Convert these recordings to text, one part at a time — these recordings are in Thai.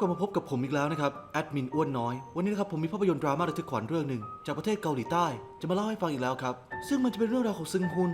กลับมาพบกับผมอีกแล้วนะครับแอดมินอ้วนน้อย วันนี้นะครับผมมีภาพยนตร์ดราม่าระทึกขวัญเรื่องหนึ่งจากประเทศเกาหลีใต้จะมาเล่าให้ฟังอีกแล้วครับ ซึ่งมันจะเป็นเรื่องราวของซึงฮุน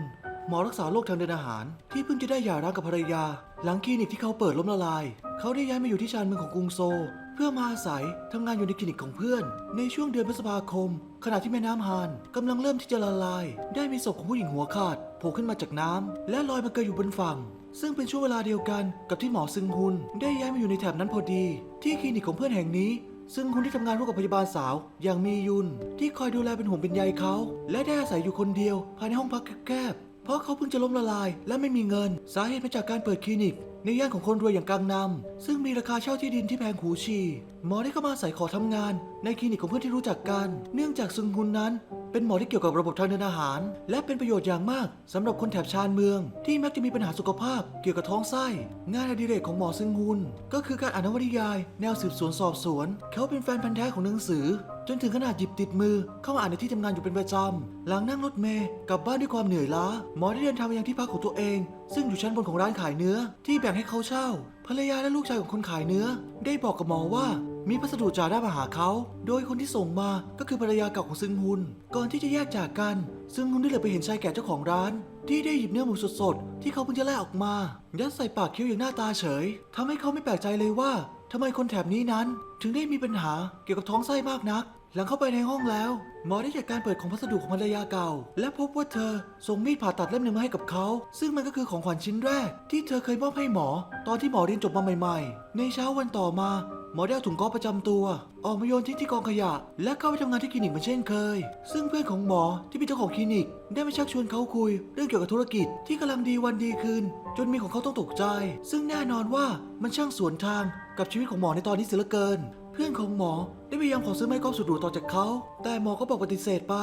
หมอรักษาโรคทางเดินอาหาร ที่เพิ่งจะได้หย่าร้างกับภรรยา หลังคลินิกที่เขาเปิดล้มละลาย เขาได้ย้ายมาอยู่ที่ชานเมืองของกรุงโซลเพื่อมาอาศัยทำงานอยู่ในคลินิกของเพื่อน ในช่วงเดือนพฤษภาคม ขณะที่แม่น้ำฮานกำลังเริ่มที่จะละลาย ได้มีศพของผู้หญิงหัวขาดโผล่ขึ้นมาจากน้ำและลอยมาเกยอยู่บนฝั่ง ซึ่งเป็นช่วงเวลาเดียวกันกับที่หมอซึงฮุนได้ย้ายมาอยู่ในแถบนั้นพอดี ที่คลินิกของเพื่อนแห่งนี้ ซึ่งคุณที่ทำงานร่วมกับพยาบาลสาว อย่างมียุน ที่คอยดูแลเป็นห่วงเป็นใยเขา และได้อาศัยอยู่คนเดียวภายในห้องพักแคบๆเพราะเขาเพิ่งจะล้มละลาย และไม่มีเงิน สาเหตุมาจากการเปิดคลินิก ในย่านของคนรวยอย่างกังนำซึ่งมีราคาเช่าที่ดินที่แพงหูฉี่หมอได้เข้ามาอาศัยขอทำงาน ในคลินิกของเพื่อนที่รู้จักกัน เนื่องจากซึงฮุนนั้น เป็นหมอที่เกี่ยวกับระบบทางเดินอาหาร และเป็นประโยชน์อย่างมากสำหรับคนแถบชานเมือง ที่มักจะมีปัญหาสุขภาพเกี่ยวกับท้องไส้ งานอดิเรกของหมอซึงฮุนก็คือการอ่านนวนิยาย แนวสืบสวนสอบสวน เขาเป็นแฟนพันธ์แท้ของหนังสือ จนถึงขนาดหยิบติดมือ เข้ามาอ่านในที่ทำงานอยู่เป็นประจำหลังนั่งรถเมล์กลับบ้านด้วยความเหนื่อยล้าหมอได้เดินทางไปยังที่พักของตัวเองซึ่งอยู่ชั้นบนของร้านขายเนื้อ ที่แบ่งให้เขาเช่า ภรรยาและลูกชายของคนขายเนื้อ ได้บอกกับหมอว่ามีพัสดุจ่าได้มาหาเขา โดยคนที่ส่งมาก็คือภรรยาเก่าของซึงฮุน ก่อนที่จะแยกจากกัน ซึงฮุนได้เหลือไปเห็นชายแก่เจ้าของร้าน ที่ได้หยิบเนื้อหมูสดๆ ที่เขาเพิ่งจะแล่ออกมา ยัดใส่ปากเคี้ยวอย่างหน้าตาเฉยทำให้เขาไม่แปลกใจเลยว่าทำไมคนแถบนี้นั้น ถึงได้มีปัญหาเกี่ยวกับท้องไส้มากนัก หลังเข้าไปในห้องแล้ว หมอได้จัดการเปิดของพัสดุของภรรยาเก่า และพบว่าเธอส่งมีดผ่าตัดเล่มหนึ่งมาให้กับเขา ซึ่งมันก็คือของขวัญชิ้นแรก ที่เธอเคยมอบให้หมอ ตอนที่หมอเรียนจบมาใหม่ ๆ ในเช้าวันต่อมา หมอได้เอาถุงก๊อฟประจำตัว ออกมาโยนทิ้งที่กองขยะ และเข้าไปทำงานที่คลินิกเหมือนเช่นเคย ซึ่งเพื่อนของหมอที่เป็นเจ้าของคลินิก ได้มาชักชวนเขาคุย เรื่องเกี่ยวกับธุรกิจที่กำลังดีวันดีคืน จนมีของเขาต้องตกใจ ซึ่งแน่นอนว่ามันช่างสวนทางกับชีวิตของหมอในตอนนี้เสียเหลือเกิน เพื่อนของหมอได้พยายามขอซื้อไม้กอล์ฟสุดหรูต่อจากเขา แต่หมอก็บอกปฏิเสธไป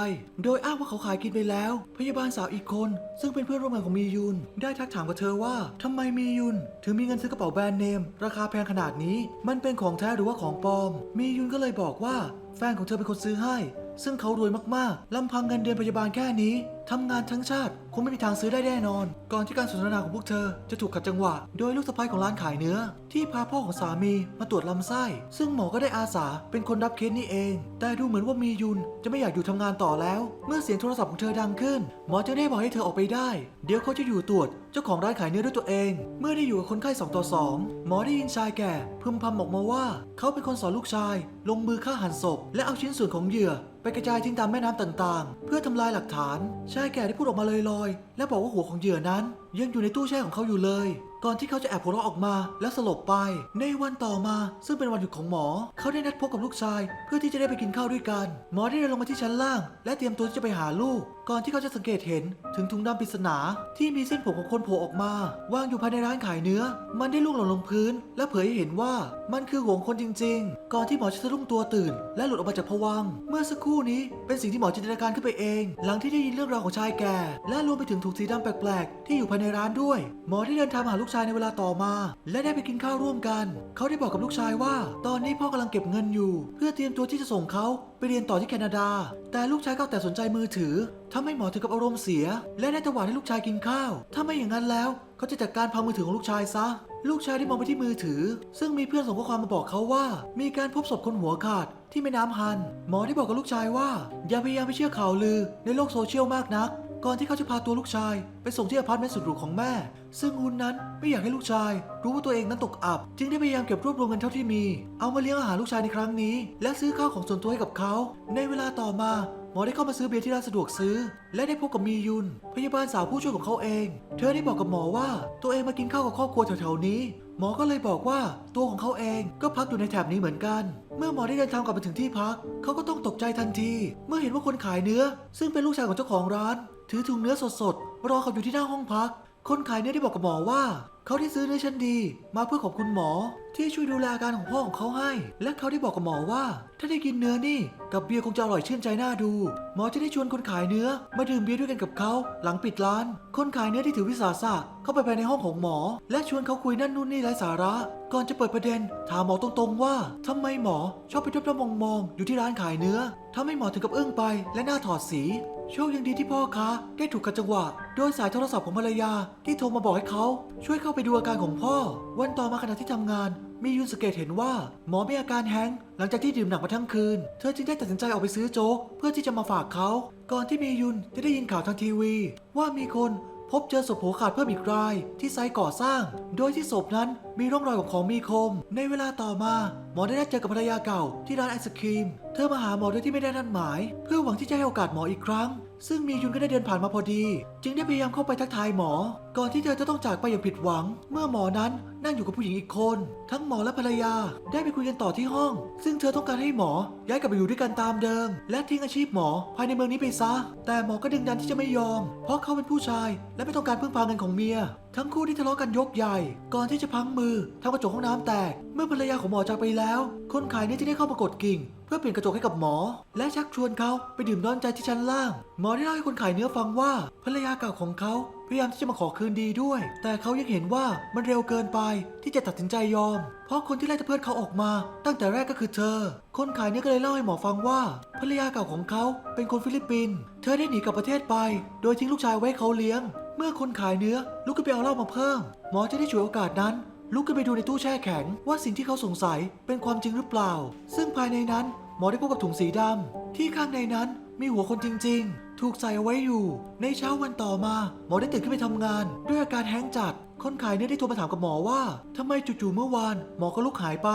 โดยอ้างว่าเขาขายกินไปแล้ว พยาบาลสาวอีกคน ซึ่งเป็นเพื่อนร่วมงานของมียุน ได้ทักถามกับเธอว่าทำไมมียุน ถึงมีเงินซื้อกระเป๋าแบรนด์เนม ราคาแพงขนาดนี้ มันเป็นของแท้หรือว่าของปลอม มียุนก็เลยบอกว่า แฟนของเธอเป็นคนซื้อให้ ซึ่งเขารวยมากๆลำพังเงินเดือนพยาบาลแค่นี้ทำงานทั้งชาติ คงไม่มีทางซื้อได้แน่นอน ก่อนที่การสนทนาของพวกเธอจะถูกขัดจังหวะ โดยลูกสะใภ้ของร้านขายเนื้อ ที่พาพ่อของสามีมาตรวจลำไส้ ซึ่งหมอก็ได้อาสาเป็นคนรับเคสนี้เอง แต่ดูเหมือนว่ามียุนจะไม่อยากอยู่ทำงานต่อแล้ว เมื่อเสียงโทรศัพท์ของเธอดังขึ้น หมอจึงได้บอกให้เธอออกไปได้ เดี๋ยวเขาจะอยู่ตรวจเจ้าของร้านขายเนื้อด้วยตัวเอง เมื่อได้อยู่กับคนไข้สองต่อสองหมอได้ยินชายแก่พึมพำออกมาว่า เขาเป็นคนสอนลูกชาย ลงมือฆ่าหันศพ และเอาชิ้นส่วนของเหยื่อ ไปกระจายทิ้งตามแม่น้ำต่างๆ เพื่อทำลายหลักฐาน ชายแก่ได้พูดออกมาลอยย และบอกว่าหัวของเหยื่อนั้น ยังอยู่ในตู้แช่ของเขาอยู่เลยก่อนที่เขาจะแอบหัวเราะออกมาและสลบไป ในวันต่อมา ซึ่งเป็นวันหยุดของหมอ เขาได้นัดพบกับลูกชาย เพื่อที่จะได้ไปกินข้าวด้วยกัน หมอได้เดินลงมาที่ชั้นล่าง และเตรียมตัวที่จะไปหาลูก ก่อนที่เขาจะสังเกตเห็น ถึงถุงดำปริศนา ที่มีเส้นผมของคนโผล่ออกมาวางอยู่ภายในร้านขายเนื้อ มันได้ล่วงหล่นลงพื้น และเผยให้เห็นว่ามันคือหัวคนจริง ๆ ก่อนที่หมอจะสะดุ้งตัวตื่น และหลุดออกมาจากภวัง เมื่อสักครู่นี้เป็นสิ่งที่หมอจินตนาการขึ้นไปเอง หลังที่ได้ยินเรื่องราวของชายแก่ และรวมไปถึงถุงสีดำแปลกๆที่อยู่ภายในร้านด้วย หมอได้เดินทางหาลูกชายในเวลาต่อมา และได้ไปกินข้าวร่วมกัน เขาได้บอกกับลูกชายว่า ตอนนี้พ่อกำลังเก็บเงินอยู่ เพื่อเตรียมตัวที่จะส่งเขาไปเรียนต่อที่แคนาดา แต่ลูกชายก็แต่สนใจมือถือทำให้หมอถึงกับอารมณ์เสีย และได้ตวาดให้ลูกชายกินข้าว ถ้าไม่อย่างนั้นแล้ว เขาจะจัดการพังมือถือของลูกชายซะลูกชายได้มองไปที่มือถือ ซึ่งมีเพื่อนส่งข้อความมาบอกเขาว่า มีการพบศพคนหัวขาดที่แม่น้ำฮัน หมอได้บอกกับลูกชายว่า อย่าพยายามไปเชื่อข่าวลือในโลกโซเชียลมากนัก ก่อนที่เขาจะพาตัวลูกชาย ไปส่งที่อพาร์ตเมนต์สุดหรูของแม่ ซึ่งฮุนนั้นไม่อยากให้ลูกชาย รู้ว่าตัวเองนั้นตกอับ จึงได้พยายามเก็บรวบรวมเงินเท่าที่มี เอามาเลี้ยงอาหารลูกชายในครั้งนี้ และซื้อข้าวของส่วนตัวให้กับเขา ในเวลาต่อมาหมอได้เข้ามาซื้อเบียร์ที่ร้านสะดวกซื้อ และได้พบกับมียุน พยาบาลสาวผู้ช่วยของเขาเอง เธอได้บอกกับหมอว่าตัวเองมากินข้าวกับครอบครัวแถวๆนี้ หมอก็เลยบอกว่าตัวของเขาเองก็พักอยู่ในแถบนี้เหมือนกัน เมื่อหมอได้เดินทางกลับมาถึงที่พัก เขาก็ต้องตกใจทันที เมื่อเห็นว่าคนขายเนื้อ ซึ่งเป็นลูกชายของเจ้าของร้าน ถือถุงเนื้อสดๆ รอเขาอยู่ที่หน้าห้องพัก คนขายเนื้อได้บอกกับหมอว่า เขาได้ซื้อเนื้อชั้นดี มาเพื่อขอบคุณหมอ ที่ช่วยดูแลอาการของพ่อของเขาให้ และเขาได้บอกกับหมอว่า ถ้าได้กินเนื้อนี่ กับเบียร์คงจะอร่อยชื่นใจน่าดู หมอจะได้ชวนคนขายเนื้อ มาดื่มเบียร์ด้วยกันกับเขา หลังปิดร้าน คนขายเนื้อที่ถือวิสาสะเข้าไปภายในห้องของหมอ และชวนเขาคุยนั่นนู่นนี่ไร้สาระ ก่อนจะเปิดประเด็น ถามหมอตรงๆ ว่าทำไมหมอชอบไปทบๆมองๆอยู่ที่ร้านขายเนื้อทำให้หมอถึงกับอึ้งไป และหน้าถอดสีโชคยังดีที่พ่อค้าได้ถูกขัดจังหวะ โดยสายโทรศัพท์ของภรรยาที่โทรมาบอกให้เขา ช่วยเข้าไปดูอาการของพ่อ วันต่อมาขณะที่ทำงาน มียุนสังเกตเห็นว่าหมอมีอาการแฮงก์หลังจากที่ดื่มหนักมาทั้งคืน เธอจึงได้ตัดสินใจออกไปซื้อโจ๊กเพื่อที่จะมาฝากเขา ก่อนที่มียุนจะได้ยินข่าวทางทีวี ว่ามีคนพบเจอศพหัวขาดเพิ่มอีกรายที่ไซต์ก่อสร้าง โดยที่ศพนั้นมีร่องรอยของของมีคม ในเวลาต่อมา หมอได้นัดเจอกับภรรยาเก่าที่ร้านไอศครีม เธอมาหาหมอโดยที่ไม่ได้นัดหมาย เพื่อหวังที่จะให้โอกาสหมออีกครั้งซึ่งมียุนก็ได้เดินผ่านมาพอดี จึงได้พยายามเข้าไปทักทายหมอ ก่อนที่เธอจะต้องจากไปอย่างผิดหวัง เมื่อหมอนั้นนั่งอยู่กับผู้หญิงอีกคน ทั้งหมอและภรรยาได้ไปคุยกันต่อที่ห้อง ซึ่งเธอต้องการให้หมอย้ายกลับไปอยู่ด้วยกันตามเดิม และทิ้งอาชีพหมอภายในเมืองนี้ไปซะ แต่หมอก็ดึงดันที่จะไม่ยอม เพราะเขาเป็นผู้ชาย และไม่ต้องการพึ่งพาเงินของเมีย ทั้งคู่ที่ทะเลาะกันยกใหญ่ ก่อนที่จะพังมือทำกระจกห้องน้ำแตก เมื่อภรรยาของหมอจากไปแล้ว คนขายเนี่ยที่ได้เข้ามากดกิ่ง พื่อเปลี่ยนกระจกให้กับหมอ และชักชวนเขาไปดื่มนอนใจที่ชั้นล่าง หมอได้เล่าให้คนขายเนื้อฟังว่าภรรยาเก่าของเขาพยายามที่จะมาขอคืนดีด้วย แต่เขายังเห็นว่ามันเร็วเกินไปที่จะตัดสินใจยอม เพราะคนที่ไล่ตะเพิดเขาออกมา ตั้งแต่แรกก็คือเธอ คนขายเนื้อก็เลยเล่าให้หมอฟังว่าภรรยาเก่าของเขาเป็นคนฟิลิปปินส์เธอได้หนีกลับประเทศไป โดยทิ้งลูกชายไว้ให้เขาเลี้ยง เมื่อคนขายเนื้อลุกขึ้นไปเอาเหล้ามาเพิ่ม หมอจะได้ฉวยโอกาสนั้นลุกขึ้นไปดูในตู้แช่แข็งว่าสิ่งที่เขาสงสัยเป็นความจริงหรือเปล่า ซึ่งภายในนั้น หมอได้พบกับถุงสีดำที่ข้างในนั้นมีหัวคนจริง ๆ ถูกใส่เอาไว้อยู่ ในเช้าวันต่อมา หมอได้ตื่นขึ้นไปทำงาน ด้วยอาการแห้งจัด คนขายเนื้อได้โทรมาถามกับหมอว่าทำไมจู่ๆเมื่อวาน หมอก็ลุกหายไป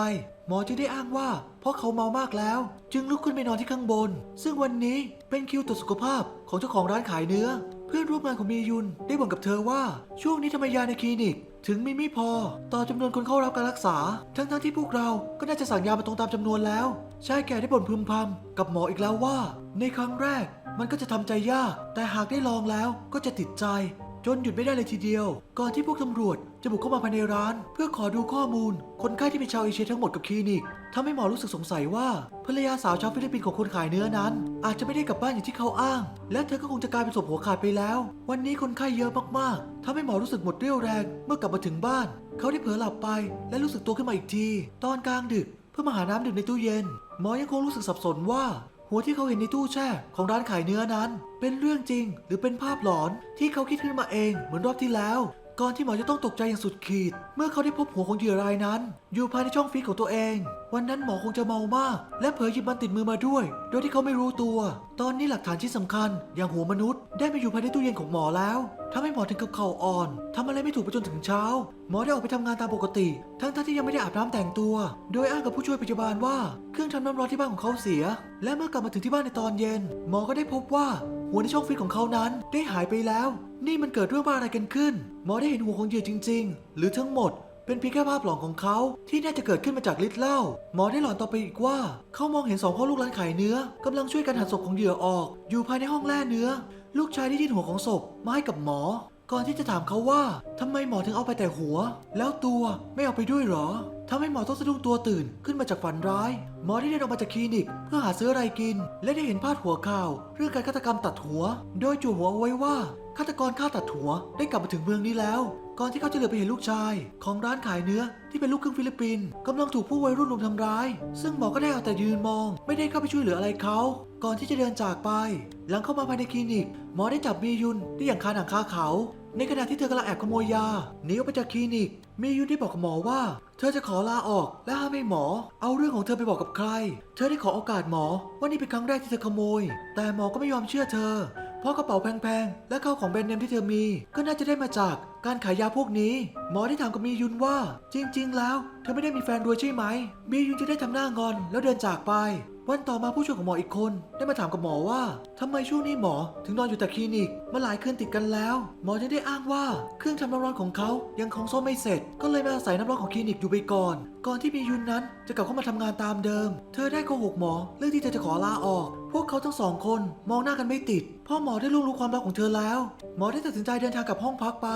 หมอจึงได้อ้างว่า เพราะเขาเมามากแล้ว จึงลุกขึ้นไปนอนที่ข้างบน ซึ่งวันนี้เป็นคิวตรวจสุขภาพของเจ้าของร้านขายเนื้อ เพื่อนร่วมงานของมียุนได้บ่นกับเธอว่า ช่วงนี้ทำไมยาในคลินิกถึงมีไม่พอ ต่อจำนวนคนเข้ารับการรักษา ทั้งๆที่พวกเราก็น่าจะสั่งยามาตรงตามจำนวนแล้ว ชายแก่ได้บ่นพึมพำกับหมออีกแล้วว่า ในครั้งแรกมันก็จะทำใจยาก แต่หากได้ลองแล้วก็จะติดใจ จนหยุดไม่ได้เลยทีเดียว ก่อนที่พวกตำรวจจะบุกเข้ามาภายในร้าน เพื่อขอดูข้อมูล คนไข้ที่เป็นชาวเอเชียทั้งหมดกับคลินิกทำให้หมอรู้สึกสงสัยว่าภรรยาสาวชาวฟิลิปปินส์ของคนขายเนื้อนั้น อาจจะไม่ได้กลับบ้านอย่างที่เขาอ้าง และเธอก็คงจะกลายเป็นศพหัวขาดไปแล้ว วันนี้คนไข้เยอะมากๆทำให้หมอรู้สึกหมดเรี่ยวแรง เมื่อกลับมาถึงบ้าน เขาได้เผลอหลับไป และรู้สึกตัวขึ้นมาอีกที ตอนกลางดึก เพื่อมาหาน้ำดื่มในตู้เย็น หมอยังคงรู้สึกสับสนว่า หัวที่เขาเห็นในตู้แช่ของร้านขายเนื้อนั้น เป็นเรื่องจริง หรือเป็นภาพหลอนที่เขาคิดขึ้นมาเองเหมือนรอบที่แล้ว ก่อนที่หมอจะต้องตกใจอย่างสุดขีด เมื่อเขาได้พบหัวของเหยื่อรายนั้น อยู่ภายในช่องฟีดของตัวเอง วันนั้นหมอคงจะเมามาก และเผลอหยิบมันติดมือมาด้วย โดยที่เขาไม่รู้ตัว ตอนนี้หลักฐานชิ้นสำคัญ อย่างหัวมนุษย์ได้มาอยู่ภายในตู้เย็นของหมอแล้วทำให้หมอถึงกับเข่าอ่อนทำอะไรไม่ถูกไปจนถึงเช้า หมอได้ออกไปทำงานตามปกติ ทั้งๆที่ยังไม่ได้อาบน้ำแต่งตัว โดยอ้างกับผู้ช่วยพยาบาลว่าเครื่องทำน้ำร้อนที่บ้านของเขาเสีย และเมื่อกลับมาถึงที่บ้านในตอนเย็น หมอก็ได้พบว่าหัวในช่องฟรีซของเขานั้นได้หายไปแล้ว นี่มันเกิดเรื่องบ้าอะไรกันขึ้น หมอได้เห็นหัวของเหยื่อจริง ๆ หรือทั้งหมด เป็นเพียงแค่ภาพหลอนของเขาที่น่าจะเกิดขึ้นมาจากฤทธิ์เหล้าหมอได้หลอนต่อไปอีกว่า เขามองเห็นสองพ่อลูกร้านขายเนื้อกำลังช่วยกันหั่นศพของเหยื่อออก อยู่ภายในห้องแล่เนื้อ ลูกชายได้ยื่นหัวของศพมาให้กับหมอ ก่อนที่จะถามเขาว่าทำไมหมอถึงเอาไปแต่หัว แล้วตัวไม่เอาไปด้วยหรอทำให้หมอต้องสะดุ้งตัวตื่นขึ้นมาจากฝันร้าย หมอได้เดินออกมาจากคลินิก เพื่อหาซื้ออะไรกิน และได้เห็นพาดหัวข่าว เรื่องการฆาตกรรมตัดหัว โดยจู่หัวเอาไว้ว่าฆาตกรฆ่าตัดหัวได้กลับมาถึงเมืองนี้แล้ว ก่อนที่เขาจะเหลือไปเห็นลูกชาย ของร้านขายเนื้อที่เป็นลูกครึ่งฟิลิปปินส์กำลังถูกผู้วัยรุ่นรุมทำร้าย ซึ่งหมอก็ได้เอาแต่ยืนมอง ไม่ได้เข้าไปช่วยเหลืออะไรเขา ก่อนที่จะเดินจากไป หลังเข้ามาภายในคลินิก หมอได้จับมียุนได้อย่างคาหนังคาเขา ในขณะที่เธอกำลังแอบขโมยยาหนีออกไปจากคลินิก มียุนได้บอกกับหมอว่าเธอจะขอลาออกและห้ามให้หมอ เอาเรื่องของเธอไปบอกกับใคร เธอได้ขอโอกาสหมอว่านี่เป็นครั้งแรกที่เธอขโมย แต่หมอก็ไม่ยอมเชื่อเธอ เพราะกระเป๋าแพงๆ และข้าวของแบรนด์เนมที่เธอมี ก็น่าจะได้มาจากการขายยาพวกนี้ หมอได้ถามกับมียุนว่า จริง ๆ แล้ว เธอไม่ได้มีแฟนรวยใช่ไหม มียุนจะได้ทำหน้างอนแล้วเดินจากไป วันต่อมาผู้ช่วยของหมออีกคน ได้มาถามกับหมอว่าทำไมช่วงนี้หมอ ถึงนอนอยู่แต่คลินิกมาหลายคืนติดกันแล้ว หมอจึงได้อ้างว่าเครื่องทำน้ำร้อนของเขายังคงซ่อมไม่เสร็จ ก็เลยมาอาศัยน้ำร้อนของคลินิกอยู่ไปก่อน ก่อนที่มียุนนั้นจะกลับเข้ามาทำงานตามเดิม เธอได้โกหกหมอเรื่องที่เธอจะขอลาออก พวกเขาทั้งสองคนมองหน้ากันไม่ติดพ่อหมอได้ล่วงรู้ความลับของเธอแล้ว หมอได้ตัดสินใจเดินทางกลับห้องพักไป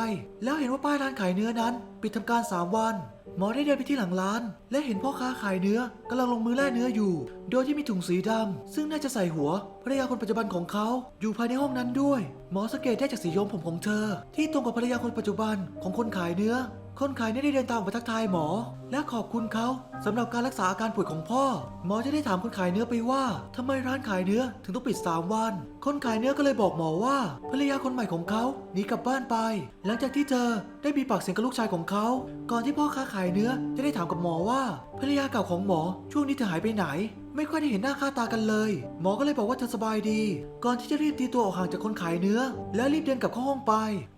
แล้วเห็นว่าป้ายร้านขายเนื้อนั้น ปิดทำการ3วัน หมอได้เดินไปที่หลังร้าน และเห็นพ่อค้าขายเนื้อกำลังลงมือแล่เนื้ออยู่ โดยที่มีถุงสีดำซึ่งน่าจะใส่หัวภรรยาคนปัจจุบันของเขา อยู่ภายในห้องนั้นด้วย หมอสังเกตได้จากสีย้อมผมของเธอ ที่ตรงกับภรรยาคนปัจจุบันของคนขายเนื้อ คนขายเนี่ยได้เดินตามมาทักทายหมอ และขอบคุณเขาสำหรับการรักษาอาการป่วยของพ่อ หมอจะได้ถามคนขายเนื้อไปว่าทำไมร้านขายเนื้อถึงต้องปิด 3 วัน คนขายเนื้อก็เลยบอกหมอว่าภรรยาคนใหม่ของเขาหนีกลับบ้านไป หลังจากที่เธอได้มีปากเสียงกับลูกชายของเขา ก่อนที่พ่อค้าขายเนื้อจะได้ถามกับหมอว่าภรรยาเก่าของหมอ ช่วงนี้เธอหายไปไหน ไม่ค่อยได้เห็นหน้าค่าตากันเลย หมอก็เลยบอกว่าเธอสบายดี ก่อนที่จะรีบตีตัวออกห่างจากคนขายเนื้อ และรีบเดินกลับเข้าห้องไป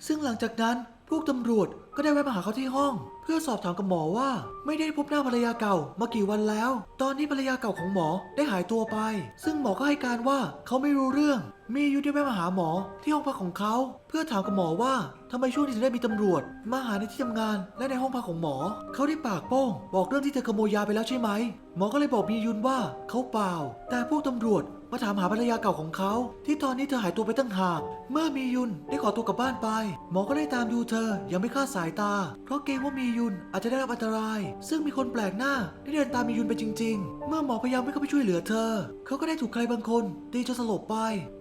ซึ่งหลังจากนั้น พวกตำรวจก็ได้แวะมาหาเขาที่ห้อง เพื่อสอบถามกับหมอว่า ไม่ได้พบหน้าภรรยาเก่ามากี่วันแล้ว ตอนนี้ภรรยาเก่าของหมอได้หายตัวไป ซึ่งหมอก็ให้การว่าเขาไม่รู้เรื่อง มียู่ได้แวะมาหาหมอที่ห้องพักของเขา เพื่อถามกับหมอว่าทำไมช่วงนี้ถึงได้มีตำรวจ มาหาในที่ทำงานและในห้องพักของหมอ เขาได้ปากโป้ง บอกเรื่องที่เธอขโมยยาไปแล้วใช่ไหม หมอก็เลยบอกมียุนว่าเขาเปล่า แต่พวกตำรวจ มาถามหาภรรยาเก่าของเขา ที่ตอนนี้เธอหายตัวไปตั้งหาก เมื่อมียุนได้ขอตัวกลับบ้านไป หมอก็ได้ตามดูเธอยังไม่คลาดสายตา เพราะเกรงว่ามียุนอาจจะได้รับอันตราย ซึ่งมีคนแปลกหน้าได้เดินตามมียุนไปจริง ๆ เมื่อหมอพยายามไม่เข้าไปช่วยเหลือเธอ เขาก็ได้ถูกใครบางคนตีจนสลบไป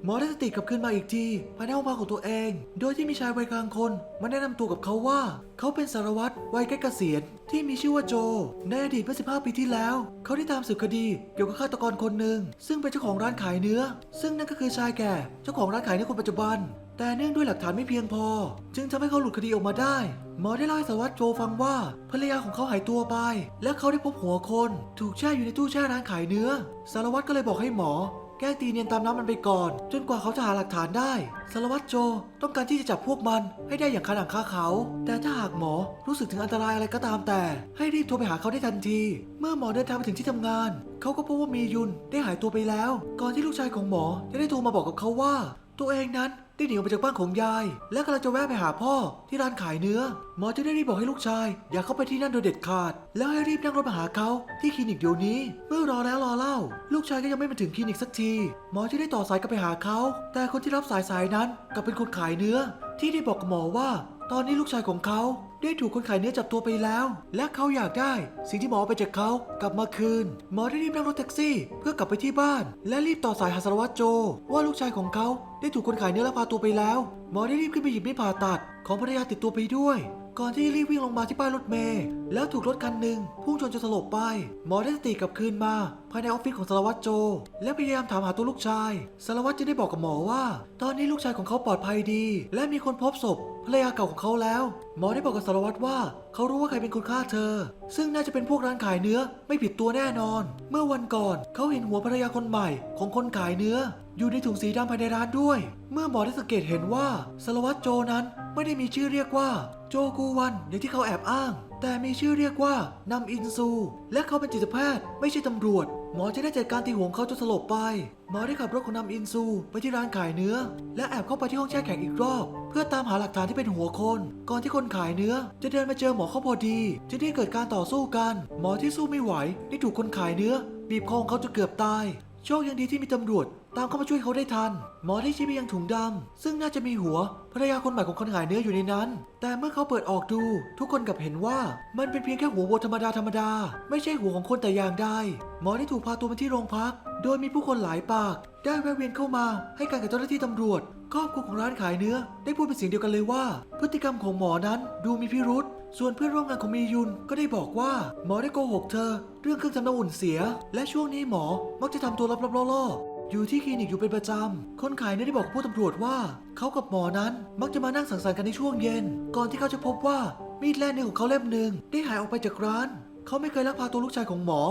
หมอได้สติกลับคืนมาอีกทีภายในห้องพักของตัวเอง โดยที่มีชายวัยกลางคนมาแนะนำตัวกับเขาว่า เขาเป็นสารวัตรวัยใกล้เกษียณที่มีชื่อว่าโจ ในอดีตเมื่อ15 ปีที่แล้ว เขาได้ตามสืบคดีเกี่ยวกับฆาตกรคนหนึ่งซึ่งเป็นเจ้าของร้านขายเนื้อ ซึ่งนั่นก็คือชายแก่เจ้าของร้านขายเนื้อคนปัจจุบัน แต่เนื่องด้วยหลักฐานไม่เพียงพอ จึงทำให้เขาหลุดคดีออกมาได้ หมอได้เล่าให้สารวัตรโจฟังว่าภรรยาของเขาหายตัวไป และเขาได้พบหัวคน ถูกแช่อยู่ในตู้แช่ร้านขายเนื้อ สารวัตรก็เลยบอกให้หมอ ล้งตีเนียนตามน้ำมันไปก่อน จนกว่าเขาจะหาหลักฐานได้ สารวัตรโจต้องการที่จะจับพวกมันให้ได้อย่างคาหนังคาเขา แต่ถ้าหากหมอรู้สึกถึงอันตรายอะไรก็ตามแต่ ให้รีบโทรไปหาเขาได้ทันที เมื่อหมอเดินทางไปถึงที่ทำงาน เขาก็พบว่ามียุนได้หายตัวไปแล้ว ก่อนที่ลูกชายของหมอจะได้โทรมาบอกกับเขาว่า ตัวเองนั้น ได้หนีออกไปจากบ้านของยาย และกำลังจะแวะไปหาพ่อที่ร้านขายเนื้อ หมอจะได้รีบบอกให้ลูกชาย อย่าเข้าไปที่นั่นโดยเด็ดขาด แล้วให้รีบนั่งรถมาหาเขาที่คลินิกเดี๋ยวนี้ เมื่อรอแล้วรอเล่า ลูกชายก็ยังไม่มาถึงคลินิกสักที หมอจะได้ต่อสายกลับไปหาเขา แต่คนที่รับสายสายนั้นกลับเป็นคนขายเนื้อ ที่ได้บอกกับหมอว่า ตอนนี้ลูกชายของเขา ได้ถูกคนขายเนื้อจับตัวไปแล้ว และเขาอยากได้สิ่งที่หมอเอาไปจากเขากลับมาคืน หมอได้รีบนั่งรถแท็กซี่ เพื่อกลับไปที่บ้าน และรีบต่อสายหาสารวัตรโจ ว่าลูกชายของเขาได้ถูกคนขายเนื้อและพาตัวไปแล้ว หมอได้รีบขึ้นไปหยิบมีดผ่าตัด ของภรรยาติดตัวไปด้วย ก่อนที่รีบวิ่งลงมาที่ป้ายรถเมล์แล้วถูกรถคันหนึ่งพุ่งชนจนสลบไป หมอได้สติกลับคืนมา ภายในออฟฟิศของสารวัตรโจ และพยายามถามหาตัวลูกชาย สารวัตรจึงได้บอกกับหมอว่า ตอนนี้ลูกชายของเขาปลอดภัยดี และมีคนพบศพภรรยาเก่าของเขาแล้ว หมอได้บอกกับสารวัตรว่า เขารู้ว่าใครเป็นคนฆ่าเธอ ซึ่งน่าจะเป็นพวกร้านขายเนื้อไม่ผิดตัวแน่นอน เมื่อวันก่อนเขาเห็นหัวภรรยาคนใหม่ของคนขายเนื้อ อยู่ในถุงสีดำภายในร้านด้วย เมื่อหมอได้สังเกตเห็นว่าสารวัตรโจนั้นไม่ได้มีชื่อเรียกว่า โจกูวันอย่างที่เขาแอบอ้าง แต่มีชื่อเรียกว่านำอินซู และเขาเป็นจิตแพทย์ไม่ใช่ตำรวจ หมอจะได้จัดการตีหัวงเขาจนสลบไป หมอได้ขับรถของนำอินซูไปที่ร้านขายเนื้อ และแอบเข้าไปที่ห้องแช่แข็งอีกรอบ เพื่อตามหาหลักฐานที่เป็นหัวคน ก่อนที่คนขายเนื้อ จะเดินมาเจอหมอเขาพอดีจึงได้เกิดการต่อสู้กัน หมอที่สู้ไม่ไหวได้ถูกคนขายเนื้อบีบคอของเขาจนเกือบตาย โชคยังดีที่มีตำรวจ ตามเข้ามาช่วยเขาได้ทัน หมอได้ชี้ไปยังถุงดำซึ่งน่าจะมีหัวภรรยาคนใหม่ของคนขายเนื้ออยู่ในนั้น แต่เมื่อเขาเปิดออกดู ทุกคนกลับเห็นว่ามันเป็นเพียงแค่หัววัวธรรมดาธรรมดา ไม่ใช่หัวของคนแต่อย่างใดหมอได้ถูกพาตัวมาที่โรงพัก โดยมีผู้คนหลายปาก ได้แวะเวียนเข้ามาให้การกับเจ้าหน้าที่ตำรวจ ครอบครัวของร้านขายเนื้อ ได้พูดเป็นเสียงเดียวกันเลยว่า พฤติกรรมของหมอนั้นดูมีพิรุษส่วนเพื่อนร่วมงานของมียุนก็ได้บอกว่า หมอได้โกหกเธอ เรื่องเครื่องทำน้ำอุ่นเสีย และช่วงนี้หมอมักจะทำตัวลับๆล่อๆอยู่ที่คลินิกอยู่เป็นประจำ คนขายเนี่ยได้บอกผู้ตำรวจว่า เขากับหมอนั้นมักจะมานั่งสังสรรค์กันในช่วงเย็น ก่อนที่เขาจะพบว่ามีดแล่เนื้อของเขาเล่มหนึ่งได้หายออกไปจากร้าน เขาไม่เคยลักพาตัวลูกชายของหมอ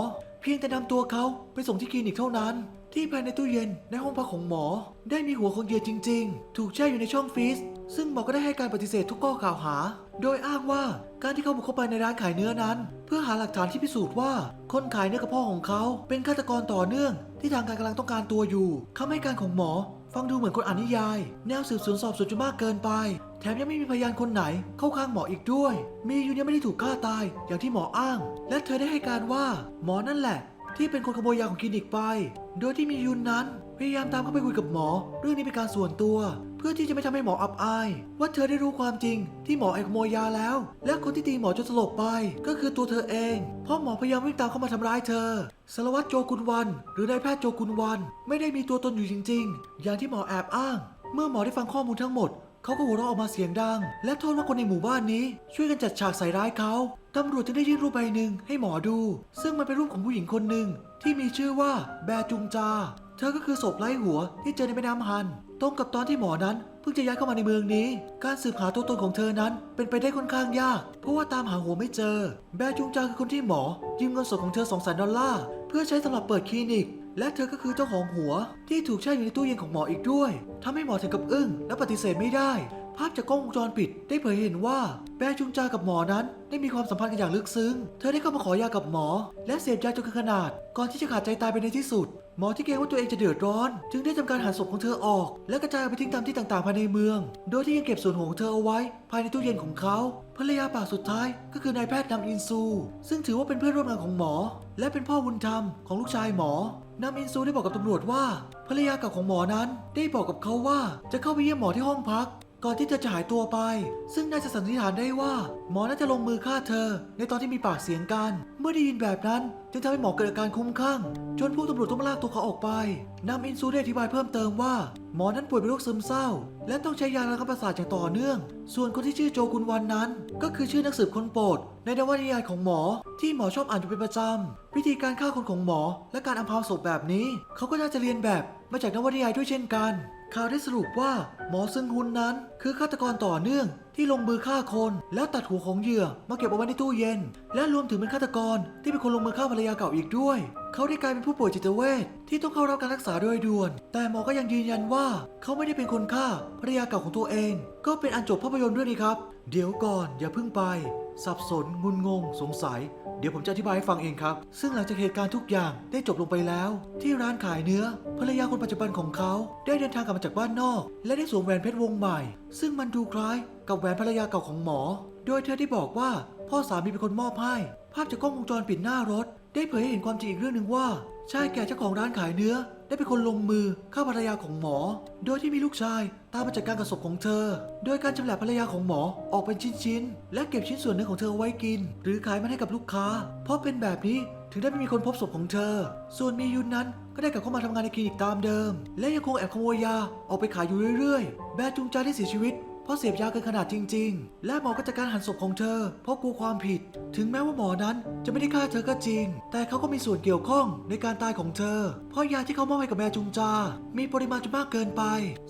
เพียงแต่นำตัวเขาไปส่งที่คลินิกเท่านั้น ที่ภายในตู้เย็นในห้องพักของหมอ ได้มีหัวของเหยื่อจริง ๆ ถูกแช่อยู่ในช่องฟรีซซึ่งหมอก็ได้ให้การปฏิเสธทุกข้อกล่าวหา โดยอ้างว่าการที่เขาบุกเข้าไปในร้านขายเนื้อนั้น เพื่อหาหลักฐานที่พิสูจน์ว่า คนขายเนื้อกับพ่อของเขา เป็นฆาตกรต่อเนื่อง ที่ทางการกำลังต้องการตัวอยู่คำให้การของหมอ ฟังดูเหมือนคนอ่านนิยาย แนวสืบสวนสอบสวนจนมากเกินไป แถมยังไม่มีพยานคนไหนเข้าข้างหมออีกด้วย มียูเนี่ยไม่ได้ถูกฆ่าตายอย่างที่หมออ้าง และเธอได้ให้การว่า หมอนั่นแหละ ที่เป็นคนขโมยยาของคลินิกไป โดยที่มียุนนั้น พยายามตามเข้าไปคุยกับหมอ เรื่องนี้เป็นการส่วนตัว เพื่อที่จะไม่ทำให้หมออับอาย ว่าเธอได้รู้ความจริง ที่หมอแอบขโมยยาแล้ว และคนที่ตีหมอจนสลบไป ก็คือตัวเธอเอง เพราะหมอพยายามวิ่งตามเข้ามาทำร้ายเธอสารวัตรโจกุลวัน หรือนายแพทย์โจกุลวัน ไม่ได้มีตัวตนอยู่จริง ๆ อย่างที่หมอแอบอ้าง เมื่อหมอได้ฟังข้อมูลทั้งหมด เขาก็หัวเราะออกมาเสียงดัง และโทษว่าคนในหมู่บ้านนี้ ช่วยกันจัดฉากใส่ร้ายเขาตำรวจจึงได้ยื่นรูปใบหนึ่งให้หมอดู ซึ่งมันเป็นรูปของผู้หญิงคนหนึ่งที่มีชื่อว่าแบจุงจา เธอก็คือศพไร้หัวที่เจอในแม่น้ำฮัน ตรงกับตอนที่หมอนั้นเพิ่งจะย้ายเข้ามาในเมืองนี้ การสืบหาตัวตนของเธอนั้นเป็นไปได้ค่อนข้างยาก เพราะว่าตามหาหัวไม่เจอ แบจุงจาคือคนที่หมอยืมเงินสดของเธอ2 0 0 0 0ดอลลาร์เพื่อใช้สำหรับเปิดคลินิก และเธอก็คือเจ้าของหัวที่ถูกแช่อยู่ในตู้เย็นของหมออีกด้วยทำให้หมอถึงกับอึ้งและปฏิเสธไม่ได้ ภาพจากกล้องวงจรปิด ได้เผยเห็นว่าแบจุงจากับหมอนั้นได้มีความสัมพันธ์กันอย่างลึกซึ้ง เธอได้เข้ามาขอยากับหมอ และเสพยาจนเกินขนาด ก่อนที่จะขาดใจตายไปในที่สุด หมอที่เกรงว่าตัวเองจะเดือดร้อน จึงได้ทำการหั่นศพของเธอออก และกระจายเอาไปทิ้งตามที่ต่างๆภายในเมือง โดยที่ยังเก็บส่วนหัวของเธอเอาไว้ ภายในตู้เย็นของเขาภรรยาปากสุดท้ายก็คือนายแพทย์นำอินซู ซึ่งถือว่าเป็นเพื่อนร่วมงานของหมอ และเป็นพ่อบุญธรรมของลูกชายหมอนำอินซูได้บอกกับตำรวจว่าภรรยาเก่าของหมอนั้น ได้บอกกับเขาว่าจะเข้าไปเยี่ยมหมอที่ห้องพัก ก่อนที่เธอจะหายตัวไป ซึ่งน่าจะสันนิษฐานได้ว่าหมอน่าจะลงมือฆ่าเธอ ในตอนที่มีปากเสียงกัน เมื่อได้ยินแบบนั้น จึงทำให้หมอเกิดอาการคุ้มคลั่ง จนผู้ตำรวจต้องมาลากตัวเขาออกไปนำอินซูได้อธิบายเพิ่มเติมว่า หมอนั้นป่วยเป็นโรคซึมเศร้า และต้องใช้ยาระงับประสาทอย่างต่อเนื่อง ส่วนคนที่ชื่อโจกุนวันนั้น ก็คือชื่อนักสืบคนโปรดในนวนิยายของหมอ ที่หมอชอบอ่านอยู่เป็นประจำวิธีการฆ่าคนของหมอ และการอำพรางศพแบบนี้ เขาก็น่าจะเรียนแบบมาจากนวนิยายด้วยเช่นกัน ข่าวได้สรุปว่าหมอซึงฮุนนั้นคือฆาตกรต่อเนื่องที่ลงมือฆ่าคน แล้วตัดหัวของเหยื่อมาเก็บเอาไว้ในตู้เย็น และรวมถึงเป็นฆาตกรที่เป็นคนลงมือฆ่าภรรยาเก่าอีกด้วย เขาได้กลายเป็นผู้ป่วยจิตเวชที่ต้องเข้ารับการรักษาโดยด่วน แต่หมอก็ยังยืนยันว่า เขาไม่ได้เป็นคนฆ่าภรรยาเก่าของตัวเอง ก็เป็นอันจบภาพยนตร์เรื่องนี้ครับ เดี๋ยวก่อนอย่าเพิ่งไป สับสน งุนงง สงสัย เดี๋ยวผมจะอธิบายให้ฟังเองครับ ซึ่งหลังจากเหตุการณ์ทุกอย่างได้จบลงไปแล้ว ที่ร้านขายเนื้อ ภรรยาคนปัจจุบันของเขา ได้เดินทางกลับมาจากบ้านนอก และได้สวมแหวนเพชรวงใหม่ ซึ่งมันดูคล้ายกับแหวนภรรยาเก่าของหมอ โดยเธอได้บอกว่าพ่อสามีเป็นคนมอบให้ ภาพจากกล้องวงจรปิดหน้ารถ ได้เผยให้เห็นความจริงอีกเรื่องหนึ่งว่าชายแก่เจ้าของร้านขายเนื้อ ได้เป็นคนลงมือฆ่าภรรยาของหมอ โดยที่มีลูกชายตามมาจัดการกับศพของเธอ โดยการชำแหละภรรยาของหมอออกเป็นชิ้นๆและเก็บชิ้นส่วนเนื้อของเธอไว้กิน หรือขายมันให้กับลูกค้า เพราะเป็นแบบนี้ถึงได้ไม่มีคนพบศพของเธอ ส่วนมียุนนั้นก็ได้กลับเข้ามาทำงานในคลินิกตามเดิม และยังคงแอบขโมยยาออกไปขายอยู่เรื่อยๆ แบร์จุงจาได้เสียชีวิต เพราะเสพยาเกินขนาดจริง ๆ และหมอก็จัดการหันศพของเธอ เพราะกลัวความผิด ถึงแม้ว่าหมอนั้นจะไม่ได้ฆ่าเธอก็จริง แต่เขาก็มีส่วนเกี่ยวข้องในการตายของเธอ เพราะยาที่เขามอบให้กับแม่จุงจา มีปริมาณจนมากเกินไป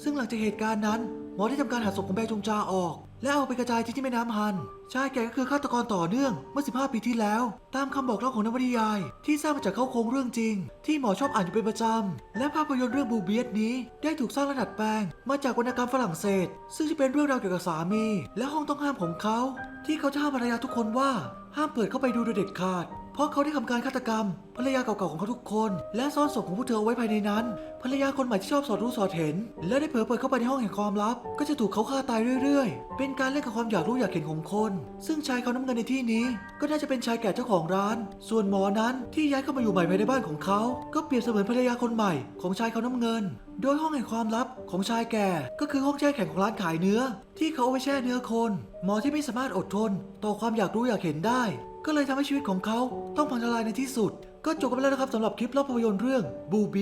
ซึ่งหลังจากเหตุการณ์นั้น หมอได้ทำการหันศพของแม่จุงจาออก และเอาไปกระจายที่ที่แม่น้ำฮัน ชายแก่ก็คือฆาตกรต่อเนื่องเมื่อ 15 ปีที่แล้ว ตามคำบอกเล่าของนวนิยาย ที่สร้างมาจากเข้าโครงเรื่องจริง ที่หมอชอบอ่านอยู่เป็นประจำ และภาพยนตร์เรื่องบูเบียสนี้ ได้ถูกสร้างและดัดแปลง มาจากวรรณกรรมฝรั่งเศส ซึ่งจะเป็นเรื่องราวเกี่ยวกับสามี และห้องต้องห้ามของเขา ที่เขาจะห้ามภรรยาทุกคนว่าห้ามเปิดเข้าไปดูโดยเด็ดขาด เพราะเขาได้ทำการฆาตกรรม ภรรยาเก่าๆของเขาทุกคน และซ่อนศพของพวกเธอเอาไว้ภายในนั้น ภรรยาคนใหม่ที่ชอบสอดรู้สอดเห็น และได้เผลอเปิดเข้าไปในห้องแห่งความลับ ก็จะถูกเขาฆ่าตายเรื่อยๆ เป็นการเล่นกับความอยากรู้อยากเห็นของคน ซึ่งชายเขาน้ำเงินในที่นี้ ก็น่าจะเป็นชายแก่เจ้าของร้าน ส่วนหมอนั้นที่ย้ายเข้ามาอยู่ใหม่ภายในบ้านของเขา ก็เปรียบเสมือนภรรยาคนใหม่ของชายเขาน้ำเงิน โดยห้องแห่งความลับของชายแก่ ก็คือห้องแช่แข็งของร้านขายเนื้อ ที่เขาเอาไว้แช่เนื้อคน หมอที่ไม่สามารถอดทน ต่อความอยากรู้อยากเห็นได้ ก็เลยทำให้ชีวิตของเขาต้องพังทลายในที่สุด ก็จบกันไปแล้วนะครับสำหรับคลิปเล่าภาพยนตร์เรื่องบูเบีย